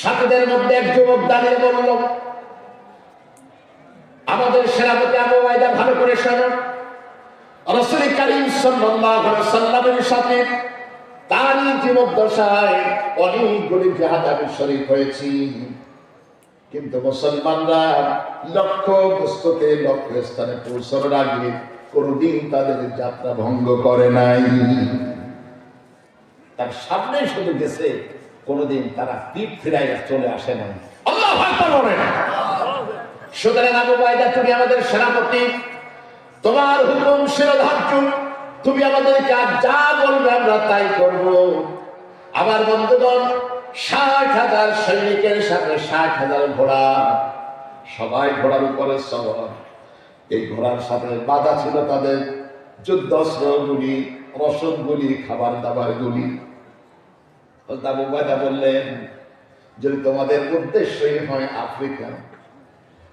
সাথীদের মধ্যে এক যুবক দাঁড়িয়ে বলল, আমাদের সেনাপতি আবু ওয়াইদা ভালো করে শোনো। রসুল করিম সাল্লাল্লাহু আলাইহি সাল্লামের সাথে তারই জীবদ্দশায় অনেকগুলি জাহাজ আমি শরীর হয়েছি। কিন্তু মুসলমানরা লক্ষ্য বস্তুতে লক্ষ্য স্থানে পৌঁছানোর আগে কোনদিন তাদের যাত্রা ভঙ্গ করে নাই। তার সামনে শুধু গেছে কোনদিন তারা পিঠ ফিরাই চলে আসে বলেন। সুতরাং আবু বাইদা তুমি আমাদের সেনাপতি তোমার হুকুম শিরোধার্য তুমি আমাদেরকে আর যা বলবে আমরা তাই করব। আমার বন্ধুগণ ষাট হাজার সৈনিকের সাথে ষাট হাজার ঘোড়া সবাই ঘোড়ার উপরে সবার। এই ঘোড়ার সাথে বাধা ছিল তাদের। যুদ্ধাস্ত্রগুলি রসদগুলি খাবার দাবার গুলি বললেন, যদি তোমাদের উদ্দেশ্যই হয় আফ্রিকা,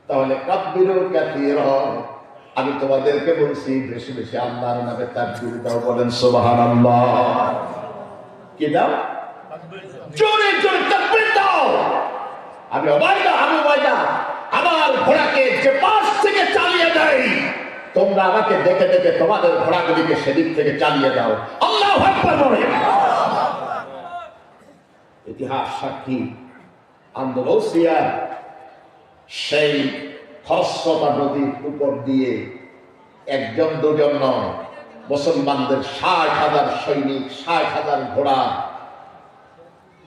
তাহলে কাব্বিরু কাতির আমি তোমাদেরকে বলছি, বেশি বেশি আল্লাহর নামে তার দাও, বলেন সুবহানাল্লাহ। কি দাও? দাও। আমি অবাইদা, আমি আমার ঘোড়াকে যে পাশ থেকে চালিয়ে দেয়, তোমরা আমাকে দেখে দেখে তোমাদের ঘোড়াগুলিকে সেদিক থেকে চালিয়ে দাও। আল্লাহ ইতিহাস সাক্ষী। আন্দোলসিয়ার সেই খরস্রোতা নদীর উপর দিয়ে একজন, দুজন নয়, মুসলমানদের ষাট হাজার সৈনিক, ষাট হাজার ঘোড়া,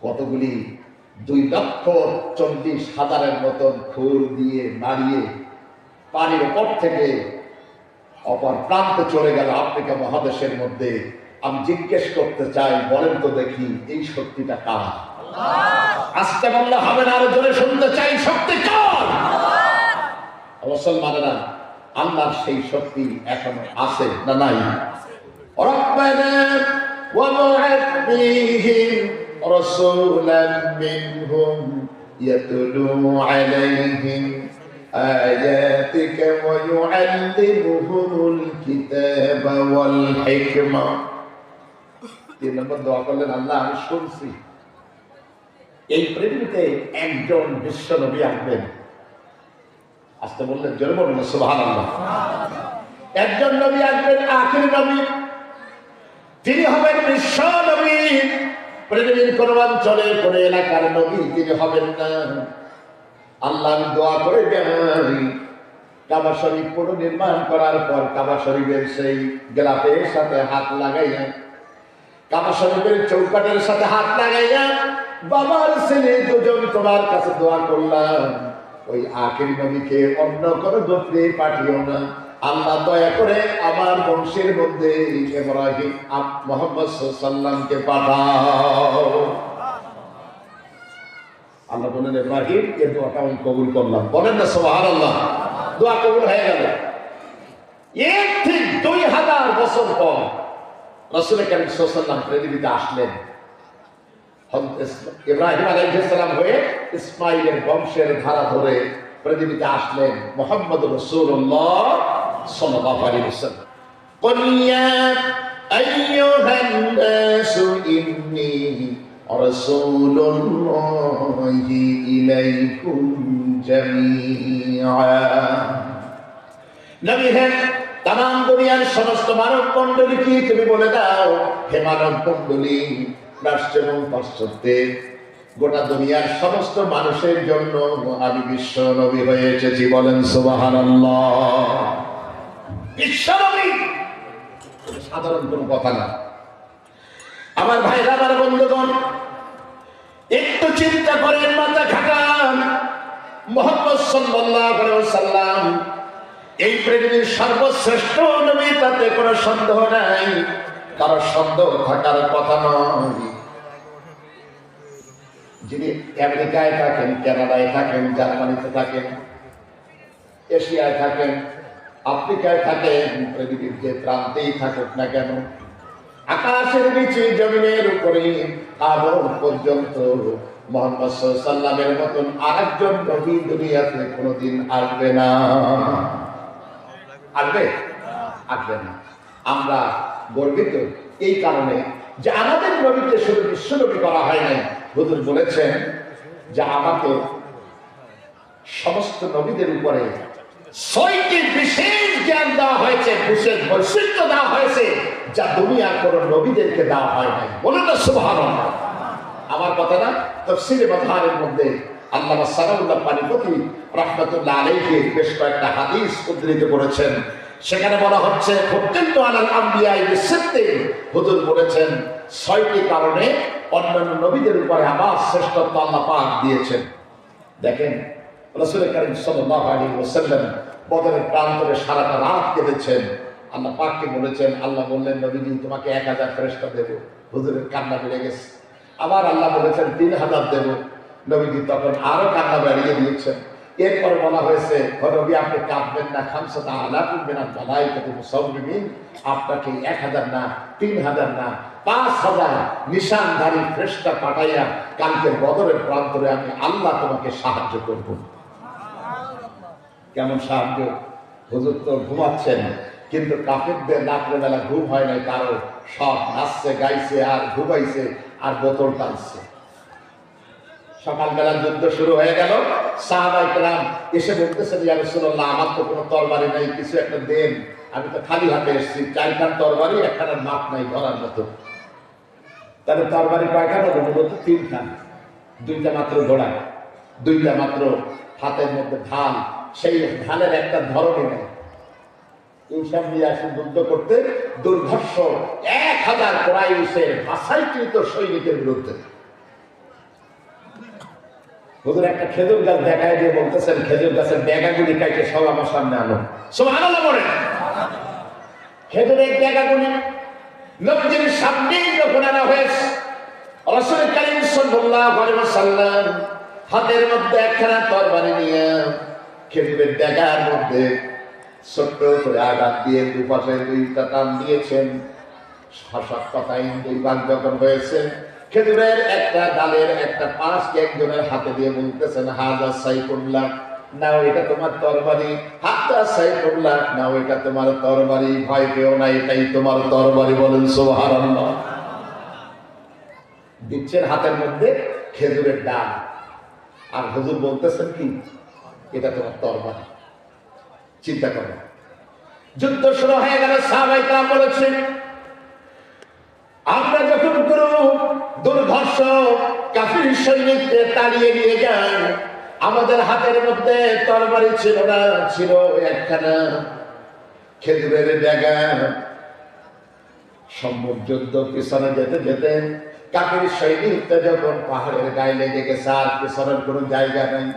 কতগুলি দুই লক্ষ চল্লিশ হাজারের মতন খুর দিয়ে নাড়িয়ে পানির উপর থেকে অপর প্রান্তে চলে গেল আফ্রিকা মহাদেশের মধ্যে। আমি জিজ্ঞেস করতে চাই বলেন তো দেখি এই শক্তিটা কার আসতে বললে হবে না আরো জোরে শুনতে চাই শক্তি কার মুসলমানেরা আল্লাহর সেই শক্তি এখনো আছে না নাই ربنا وابعث فيهم رسولا منهم يتلو عليهم آياتك ويعلمهم الكتاب والحكمة তিন নম্বর দোয়া করলেন, আল্লাহ, আমি শুনছি। এই পৃথিবীতে একজন বিশ্ব নবী আসবেন। আসতে বললেন একজন নবী আসবেন, আখির নবী। তিনি হবেন বিশ্ব নবী। পৃথিবীর কোন অঞ্চলে, কোন এলাকার নবী তিনি হবেন না। আল্লাহ দোয়া করে কাবা শরীফ পুনর্নির্মাণ করার পর কাবা শরীফের সেই গ্লাপের সাথে হাত লাগাইয়া কাবা শরীফের চৌকাটের সাথে হাত লাগাইয়া, বাবার ছেলে দুজন তোমার কাছে দোয়া করলাম। ওই আখির নবীকে অন্য কোনো গোত্রে পাঠিও না। আল্লাহ দয়া করে আমার বংশের মধ্যে ইব্রাহিম মোহাম্মদ সাল্লামকে পাঠাও। আল্লাহ বলেন ইব্রাহিম এর দোয়াটা আমি কবুল করলাম। বলেন না সোহার আল্লাহ দোয়া কবুল হয়ে গেল। এর ঠিক দুই হাজার বছর পর রসুল করিম সাল্লাম পৃথিবীতে আসলেন হযরত ইসমা- ইব্রাহিম আলাইহিসসালাম হয়ে ইসমাইলের বংশের ধারা ধরে পৃথিবীতে আসলেন মোহাম্মদ রসুল্লাহ সাল্লাল্লাহু আলাইহি ওয়াসাল্লাম قل يا أيها الناس إني رسول الله إليكم جميعا নবী হে তাম দুনিয়ার সমস্ত মানব মন্ডলীকে তুমি বলে দাও? হে মানব মন্ডলী রাষ্ট্র এবং পাশ্চাত্যে গোটা দুনিয়ার সমস্ত মানুষের জন্য আমি বিশ্ব নবী হয়ে এসেছি, বলেন বিশ্ব সাধারণ কোনো কথা না। আমার ভাইরা, আমার বন্ধুগণ, একটু চিন্তা করেন, মাথা খাটান মোহাম্মদ সাল্লাল্লাহু আলাইহি ওয়াসাল্লাম এই পৃথিবীর সর্বশ্রেষ্ঠ নবী, তাতে কোনো সন্দেহ নাই। কারও সন্দেহ থাকার কথা নয়। যিনি আমেরিকায় থাকেন, কানাডায় থাকেন, জার্মানিতে থাকেন, এশিয়ায় থাকেন, আফ্রিকায় থাকেন, পৃথিবীর যে প্রান্তেই থাকুক না কেন, আকাশের নিচে, জমিনের উপরে আরও পর্যন্ত মোহাম্মদ সাল্লামের মতন আরেকজন নবী দুনিয়াতে কোনোদিন আসবে না। আসবে? আসবে না। আমরা গর্বিত এই কারণে যে আমাদের নবীকে শুধু বিশ্ব নবী করা হয় নাই। হুজুর বলেছেন যে আমাকে সমস্ত নবীদের উপরে ছয়টি বিশেষ জ্ঞান দেওয়া হয়েছে, বিশেষ বৈশিষ্ট্য দেওয়া হয়েছে, যা দুনিয়ার কোন নবীদেরকে দেওয়া হয় নাই। বলে তো সুভান আমার কথা না, তফসিলে বাধারের মধ্যে আল্লাহ সালাউল্লাহ পানিপতি বেশ কয়েকটা সেখানে হচ্ছে বলেছেন, ছয়টি কারণে অন্যান্য নবীদের উপরে আল্লাহ পাক দিয়েছেন। দেখেন সারাটা রাত কেঁদেছেন। আল্লাহ পাককে বলেছেন বললেন, নবীজি, তোমাকে এক হাজার ফেরেশতা দেব। হুজুরের কান্না বেড়ে গেছে। আবার আল্লাহ বলেছেন, তিন হাজার দেব। নবীজি তখন আরও কান্না বাড়িয়ে দিয়েছেন। এরপর বলা হয়েছে, "ও নবী, আপনি কাঁদবেন না, খামসাতা আলা কুনবেন না বালাই কত মুসাউমিন আপনাকে এক হাজার না, তিন হাজার না, পাঁচ হাজার নিশানধারী ফ্রেস্টা পাঠাইয়া কালকে বদরের প্রান্তরে আমি আল্লাহ তোমাকে সাহায্য করব। কেমন সাহায্য? হুজুর তো ঘুমাচ্ছেন, কিন্তু কাফেরদের রাত্রেবেলা ঘুম হয় নাই কারও সব নাচছে, গাইছে, আর ঘুমাইছে, আর বোতল টানছে। সকালবেলা যুদ্ধ শুরু হয়ে গেল। সাহাবাই কেরাম এসে বলতেছেন ইয়া রাসূলুল্লাহ, আমার তো কোনো তরবারি নাই, কিছু একটা দেন। আমি তো খালি হাতে এসেছি চারখান তরবারি, একখানার মাপ নাই ধরার মতো। তাহলে তরবারি কয়খান? হবে মূলত তিনখান দুইটা মাত্র ঘোড়া, দুইটা মাত্র হাতের মধ্যে ঢাল। সেই ঢালের একটা ধরনই নেই। এইসব নিয়ে আসে যুদ্ধ করতে। দুর্ধর্ষ এক হাজার কোরাইশের ভাষাইকৃত সৈনিকের বিরুদ্ধে। হুজুর একটা খেজুর গাছ দেখায় দিয়ে বলতেছেন, খেজুর গাছের ডেগাগুলি কাইটে সব আমার সামনে আনো। সব আনন্দ বলেন। খেজুরের ডেগাগুলি লোকদের সামনেই যখন আনা হয়েছে, রসুল করিম সাল্লাল্লাহু আলাইহি ওয়াসাল্লাম হাতের মধ্যে একখানা তরবারি নিয়ে খেজুরের ডেগার মধ্যে ছোট্ট করে আঘাত দিয়ে দুপাশে দুইটা টান দিয়েছেন। শাসক কথাই দুই ভাগ যখন হয়েছে খেজুরের একটা ডালের একটা পাঁচ একজনের হাতে দিয়ে বলতেছেন হাজা সাইফুল্লাহ। নাও এটা তোমার তরবারি। হাতটা সাইফুল্লাহ, নাও এটা তোমার তরবারি। ভয় পেও না, এটাই তোমার তরবারি, বলেন সুবহানাল্লাহ। দিচ্ছেন হাতের মধ্যে খেজুরের ডাল। আর হুজুর বলতেছেন কি? এটা তোমার তরবারি। চিন্তা করো। যুদ্ধ শুরু হয়ে গেল, সাহাবাই কালাম বলেছেন আমরা যখন কোনো দুর্ধর্ষ কাফির সৈনিককে তাড়িয়ে নিয়ে যান আমাদের হাতের মধ্যে তরবারি ছিল না, ছিল একখানা খেজুরের জায়গা সম্মুখ যুদ্ধ পিছনে যেতে যেতে কাফির সৈনিকটা যখন পাহাড়ের গায়ে লেগে গেছে, আর পিছনের কোনো জায়গা নেই।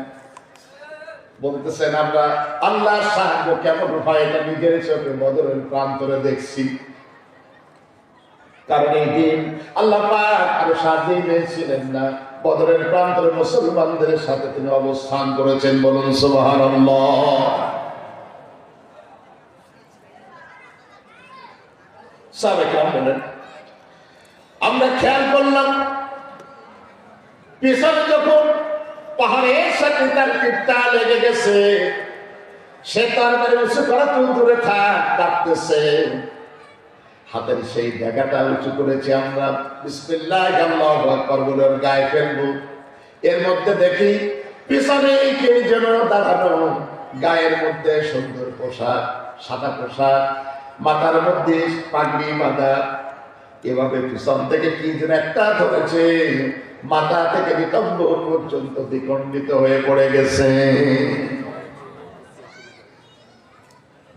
বলতেছেন, আমরা আল্লাহ সাহায্য কেমন হয় এটা নিজের চোখে বদরের প্রান্তরে দেখছি। কারণ এই দিন আল্লাহ আরও সাত দিন না। বদরের প্রান্তরে মুসলমানদের সাথে তিনি অবস্থান করেছেন বলুন বলেন, আমরা খেয়াল করলাম, পিছনে যখন পাহাড়ের সাথে তার পিঠটা লেগে গেছে, সে তার মানে উঁচু করা তুই দূরে থাক ডাকতেছে হাতের সেই জায়গাটা উঁচু করেছি আমরা। বিসমিল্লাহ, আল্লাহু আকবার বলে গায়ে ফেলব। এর মধ্যে দেখি, পিছনে কে যেন দাঁড়ানো। গায়ের মধ্যে সুন্দর পোশাক, সাদা পোশাক, মাথার মধ্যে পাগড়ি বাঁধা এভাবে পিছন থেকে কি যেন একটা ধরেছে, মাথা থেকে নিতম্ব পর্যন্ত দ্বিখণ্ডিত হয়ে পড়ে গেছে।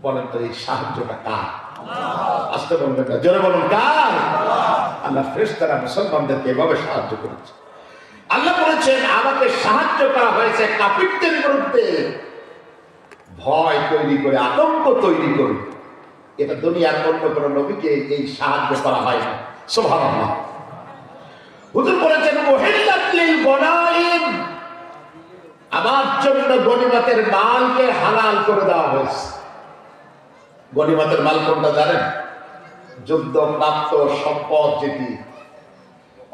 বলেন তো এই সাহায্যটা কার? বলবেন না জোরে বলুন, কার? আল্লাহ মুসলমানদেরকে এভাবে সাহায্য করেছে। আল্লাহ বলেছেন, আমাকে সাহায্য করা হয়েছে বিরুদ্ধে। ভয় তৈরি করে, আতঙ্ক তৈরি করে। এটা দুনিয়ার অন্য কোন নবীকে এই সাহায্য করা হয় না। সুবহানাল্লাহ। হুজুর বলেছেন আমার জন্য গনিমতের মালকে হালাল করে দেওয়া হয়েছে। গনিমতের মাল কোনটা জানেন? যুদ্ধ প্রাপ্ত সম্পদ যেটি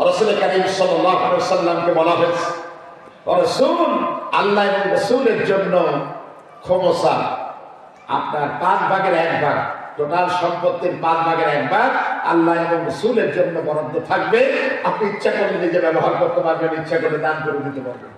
রসুল করিম সাল্লামকে বলা হয়েছে। রসুল আল্লাহ এবং রসুলের জন্য ক্ষমতা আপনার পাঁচ ভাগের এক ভাগ, টোটাল সম্পত্তির পাঁচ ভাগের এক ভাগ আল্লাহ এবং রসুলের জন্য বরাদ্দ থাকবে। আপনি ইচ্ছা করলে নিজে ব্যবহার করতে পারবেন, ইচ্ছা করে দান করে দিতে পারবেন।